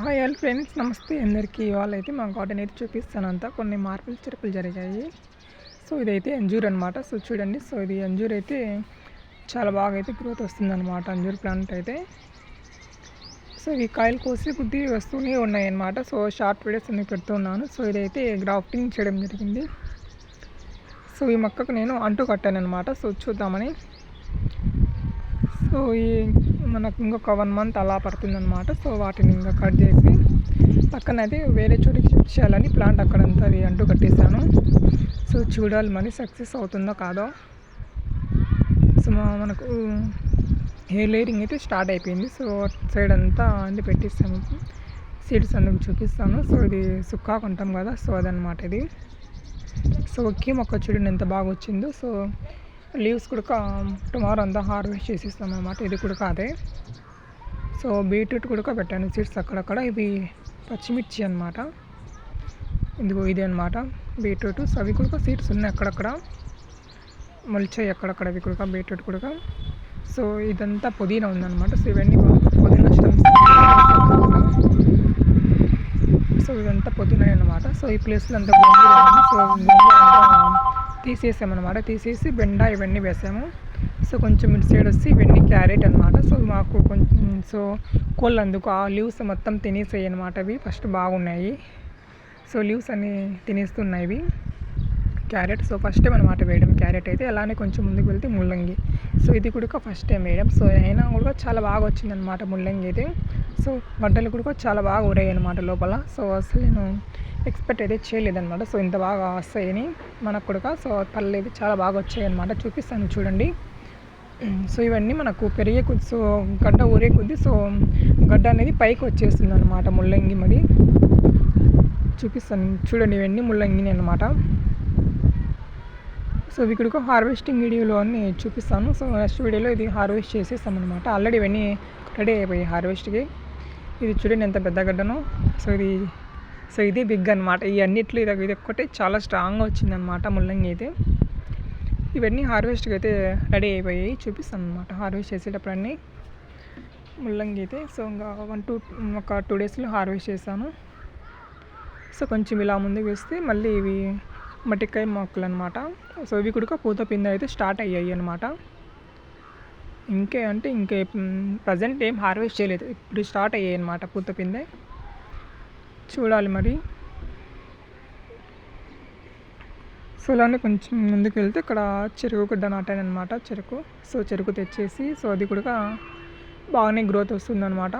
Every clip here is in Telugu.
హాయ్ ఆల్ ఫ్రెండ్స్ నమస్తే అందరికీ. ఇవాళ అయితే మా గార్డెన్ అయితే చూపిస్తాను అంతా. కొన్ని మార్పులు చిరుపులు జరిగాయి. సో ఇదైతే అంజూర్ అనమాట సో చూడండి. సో ఇది అంజూర్ అయితే చాలా బాగా అయితే గ్రోత్ వస్తుందన్నమాట. అంజూర్ ప్లాంట్ అయితే. సో ఈ కాయలు కోసి బుద్ధి వస్తూనే ఉన్నాయి అన్నమాట సో షార్ట్ వీడియోస్ అన్ని పెడుతున్నాను సో ఇదైతే గ్రాఫ్టింగ్ చేయడం జరిగింది. సో ఈ మొక్కకు నేను అంటు కట్టాను అనమాట సో చూద్దామని. సో ఈ మనకు ఇంకొక వన్ మంత్ అలా పడుతుందన్నమాట. సో వాటిని ఇంకా కట్ చేసి పక్కన అయితే వేరే చోటికి షిఫ్ట్ చేయాలని ప్లాంట్ అక్కడంతా అది అంటూ కట్టేశాను. సో చూడాలి మరి సక్సెస్ అవుతుందో కాదో. సో మనకు హెయిర్ లేయరింగ్ అయితే స్టార్ట్ అయిపోయింది. సో సైడ్ అంతా అన్ని పెట్టిస్తాను సీడ్స్ అందుకు చూపిస్తాను. సో ఇది సుక్కాకు కొంటాం కదా సో అదనమాట ఇది. సో ఒకే మొక్క చూడండి ఎంత బాగా వచ్చిందో. సో లీవ్స్ కూడా టుమారో అంతా హార్వెస్ట్ చేసిస్తాం అనమాట ఇది కూడా అదే సో బీట్రూట్ కూడా పెట్టాను సీడ్స్ అక్కడక్కడ. ఇవి పచ్చిమిర్చి అనమాట ఇదిగో ఇది అనమాట బీట్రూట్ సో అవి కూడా సీడ్స్ ఉన్నాయి అక్కడక్కడ. మొలిచాయి అక్కడక్కడ అవి కూడా బీట్రూట్ కూడా. సో ఇదంతా పుదీనా ఉందన్నమాట. సో ఇవన్నీ పుదీనా స్టమ్స్ సో ఇదంతా పుదీనా అనమాట సో ఈ ప్లేస్లో అంతా సో తీసేసామన్నమాట. తీసేసి బెండ ఇవన్నీ వేసాము. సో కొంచెం ఇటు సైడ్ వచ్చి ఇవన్నీ క్యారెట్ అనమాట సో మాకు కొంచెం సో కోళ్ళు అందుకు ఆ లీవ్స్ మొత్తం తినేసాయి అనమాట అవి. ఫస్ట్ బాగున్నాయి. సో లీవ్స్ అన్నీ తినేస్తున్నాయి ఇవి. క్యారెట్ సో ఫస్ట్ టైం అనమాట వేయడం క్యారెట్ అయితే. అలానే కొంచెం ముందుకు వెళ్తే ముల్లంగి. సో ఇది కూడా ఫస్ట్ టైం వేయడం. సో అయినా కూడా చాలా బాగా వచ్చిందనమాట ముల్లంగి అయితే. సో వంటలు కూడా చాలా బాగా ఊరాయి అనమాట లోపల. సో అసలు నేను ఎక్స్పెక్ట్ అయితే చేయలేదన్నమాట. సో ఇంత బాగా వస్తాయని మనకు కూడా. సో పర్లేదు చాలా బాగా వచ్చాయి అనమాట చూపిస్తాను చూడండి. సో ఇవన్నీ మనకు పెరిగే కొద్ది సో గడ్డ ఊరే కొద్ది. సో గడ్డ అనేది పైకి వచ్చేస్తుంది అనమాట ముల్లంగి మరి. చూపిస్తాను చూడండి ఇవన్నీ ముల్లంగిని అనమాట సో ఇక్కడ హార్వెస్టింగ్ వీడియోలో అన్ని చూపిస్తాను. సో నెక్స్ట్ వీడియోలో ఇది హార్వెస్ట్ చేసేస్తాం అనమాట ఆల్రెడీ ఇవన్నీ రెడీ అయిపోయాయి హార్వెస్ట్కి. ఇది చూడండి ఎంత పెద్ద గడ్డనో. సో ఇది సో ఇది బిగ్ అనమాట ఈ అన్నిట్లో ఇది ఇది ఒక్కటే చాలా స్ట్రాంగ్గా వచ్చిందనమాట ముల్లంగి అయితే. ఇవన్నీ హార్వెస్ట్కి అయితే రెడీ అయిపోయాయి చూపిస్తాను అనమాట హార్వెస్ట్ చేసేటప్పుడు అన్నీ ముల్లంగి అయితే సో ఇంకా వన్ టూ ఒక టూ డేస్లో హార్వెస్ట్ చేశాను. సో కొంచెం ఇలా ముందుకు వేస్తే మళ్ళీ ఇవి మట్టికాయ మొక్కలు అనమాట సో ఇవి కూడా పూత పింద అయితే స్టార్ట్ అయ్యాయి అనమాట ఇంకే అంటే ఇంకే ప్రజెంట్ ఏం హార్వెస్ట్ చేయలేదు. ఇప్పుడు స్టార్ట్ అయ్యాయి అనమాట పూత పిందే. చూడాలి మరి. సో ఇలానే కొంచెం ముందుకు వెళ్తే ఇక్కడ చెరుకు గడ్డ నాటానమాట చెరుకు. సో చెరుకు తెచ్చేసి సో అది కూడా బాగానే గ్రోత్ వస్తుందన్నమాట.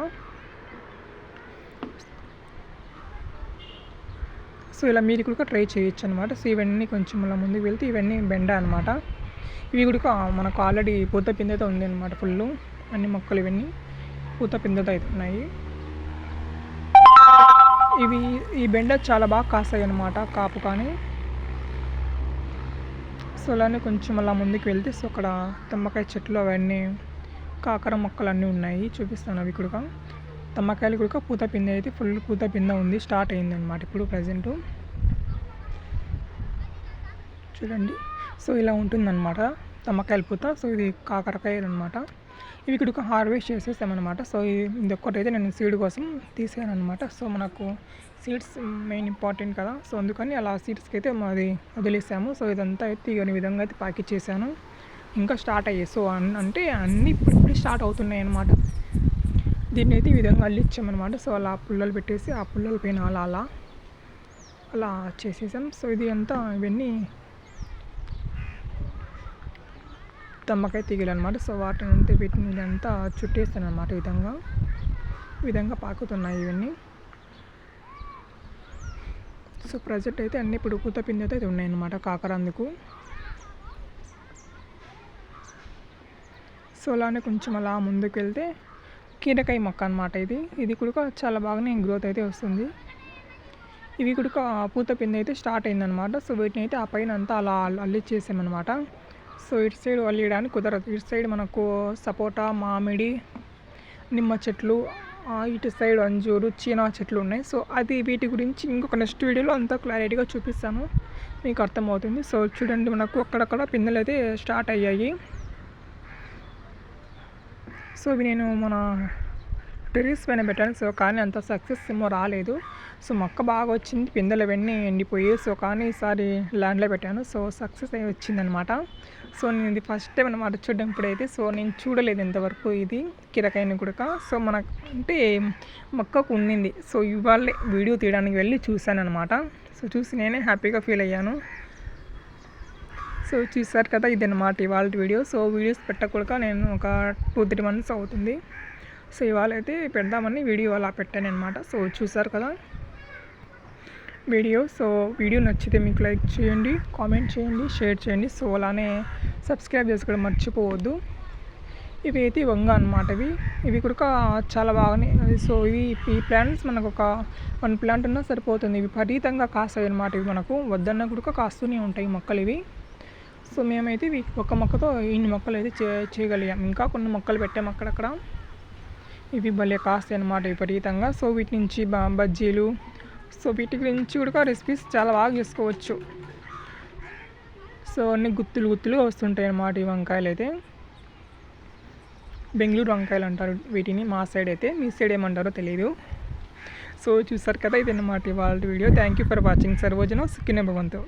సో ఇలా మీరు కూడా ట్రై చేయొచ్చు అనమాట సో ఇవన్నీ కొంచెం అలా ముందుకు వెళ్తే ఇవన్నీ బెండ అనమాట ఇవి కూడా మనకు ఆల్రెడీ పూత పిందెతో ఉంది అనమాట ఫుల్ అన్ని మొక్కలు ఇవన్నీ పూత పిందెతో అయితే ఉన్నాయి. ఇవి ఈ బెండ చాలా బాగా కాస్తాయి అనమాట కాపు కానీ. సో అలానే కొంచెం అలా ముందుకు వెళ్తే సో అక్కడ తమ్మకాయ చెట్లు అవన్నీ కాకర మొక్కలు అన్నీ ఉన్నాయి చూపిస్తాను అవి కూడా. తమ్మకాయలు కూడా పూత పిందె అయితే ఫుల్ పూత పిందె ఉంది స్టార్ట్ అయింది అనమాట ఇప్పుడు ప్రజెంట్ చూడండి. సో ఇలా ఉంటుందన్నమాట తమ్మకాయల పూత. సో ఇది కాకరకాయలు అనమాట ఇవి ఇక్కడ హార్వెస్ట్ చేసేసామన్నమాట. సో ఇది ఒక్కటైతే నేను సీడ్ కోసం తీసాను అనమాట సో మనకు సీడ్స్ మెయిన్ ఇంపార్టెంట్ కదా. సో అందుకని అలా సీడ్స్కి అయితే మాది వదిలేసాము. సో ఇదంతా అయితే ఈ విధంగా అయితే ప్యాకేజ్ చేశాను. ఇంకా స్టార్ట్ అయ్యాయి. సో అంటే అన్నీ ఇప్పుడు ఇప్పుడు స్టార్ట్ అవుతున్నాయి అనమాట దీన్ని అయితే ఈ విధంగా అల్లిచ్చామన్నమాట. సో అలా పుల్లలు పెట్టేసి ఆ పుల్లల పైన అలా అలా అలా చేసేసాం. సో ఇది అంతా ఇవన్నీ తమ్మకాయ తీగలు అనమాట సో వాటిని అంతా వీటిని ఇదంతా చుట్టేస్తాను అనమాట ఈ విధంగా. ఈ విధంగా పాకుతున్నాయి ఇవన్నీ. సో ప్రజెంట్ అయితే అన్ని ఇప్పుడు పూత పిండి అయితే ఉన్నాయన్నమాట కాకరందుకు. సో అలానే కొంచెం అలా ముందుకు వెళ్తే కీరకాయ మొక్క అనమాట ఇది. ఇది కూడా చాలా బాగానే గ్రోత్ అయితే వస్తుంది. ఇవి కూడా పూత పిండి అయితే స్టార్ట్ అయిందనమాట సో వీటిని అయితే ఆ పైన అంతా అలా అల్లిచ్చేసామన్నమాట. సో ఇటు సైడ్ వల్లియడానికి కుదరదు. ఇటు సైడ్ మనకు సపోటా మామిడి నిమ్మ చెట్లు ఇటు సైడ్ అంజూరు చీనా చెట్లు ఉన్నాయి. సో అది వీటి గురించి ఇంకొక నెక్స్ట్ వీడియోలో అంతా క్లారిటీగా చూపిస్తాను. మీకు అర్థమవుతుంది. సో చూడండి మనకు అక్కడక్కడ పిందెలు అయితే స్టార్ట్ అయ్యాయి. సో ఇవి నేను మన టెరీస్ పైన పెట్టాను. సో కానీ అంత సక్సెస్ ఏమో రాలేదు. సో మొక్క బాగా వచ్చింది. పిందెలు అవన్నీ ఎండిపోయి సో కానీ ఈసారి ల్యాండ్లో పెట్టాను. సో సక్సెస్ అయి వచ్చిందనమాట. సో నేను ఇది ఫస్ట్ టైం అనమాట చూడడం ఇప్పుడైతే. సో నేను చూడలేదు ఇంతవరకు ఇది కిరకాయని కూడా సో మనకు అంటే మొక్కకు ఉండింది సో ఇవాళ వీడియో తీయడానికి వెళ్ళి చూశాను అనమాట. సో చూసి నేనే హ్యాపీగా ఫీల్ అయ్యాను. సో చూసారు కదా ఇది అనమాట ఇవాళ వీడియో. సో వీడియోస్ పెట్టకూడక నేను ఒక టూ త్రీ మంత్స్ అవుతుంది. సో ఇవాళ అయితే పెడదామని వీడియో అలా పెట్టాను అనమాట సో చూసారు కదా. వీడియో సో వీడియో నచ్చితే మీకు లైక్ చేయండి కామెంట్ చేయండి షేర్ చేయండి. సో అలానే సబ్స్క్రైబ్ చేసుకోవడం మర్చిపోవద్దు. ఇవి అయితే వంగ అనమాట ఇవి. ఇవి కూడా చాలా బాగానే సో ఇవి ఈ ప్లాంట్స్ మనకు ఒక వన్ ప్లాంట్ ఉన్నా సరిపోతుంది. ఇవి విపరీతంగా కాస్తాయి అనమాట ఇవి మనకు. వద్దన్న కూడా కాస్తూనే ఉంటాయి మొక్కలు ఇవి. సో మేమైతే ఇవి ఒక మొక్కతో ఇన్ని మొక్కలు అయితే చే చేయగలిగాం. ఇంకా కొన్ని మొక్కలు పెట్టాము అక్కడక్కడ. ఇవి భలే కాస్తాయి అనమాట విపరీతంగా. సో వీటి నుంచి బజ్జీలు సో వీటి గురించి కూడా రెసిపీస్ చాలా బాగా చేసుకోవచ్చు. సో అన్ని గుత్తులు గుత్తులుగా వస్తుంటాయి అన్నమాట ఈ వంకాయలు అయితే. బెంగళూరు వంకాయలు అంటారు వీటిని మా సైడ్ అయితే. మీ సైడ్ ఏమంటారో తెలియదు సో చూసారు కదా ఇది అన్నమాట ఇవాళ video. Thank you for watching సర్వోజన సుఖిన భవంతు.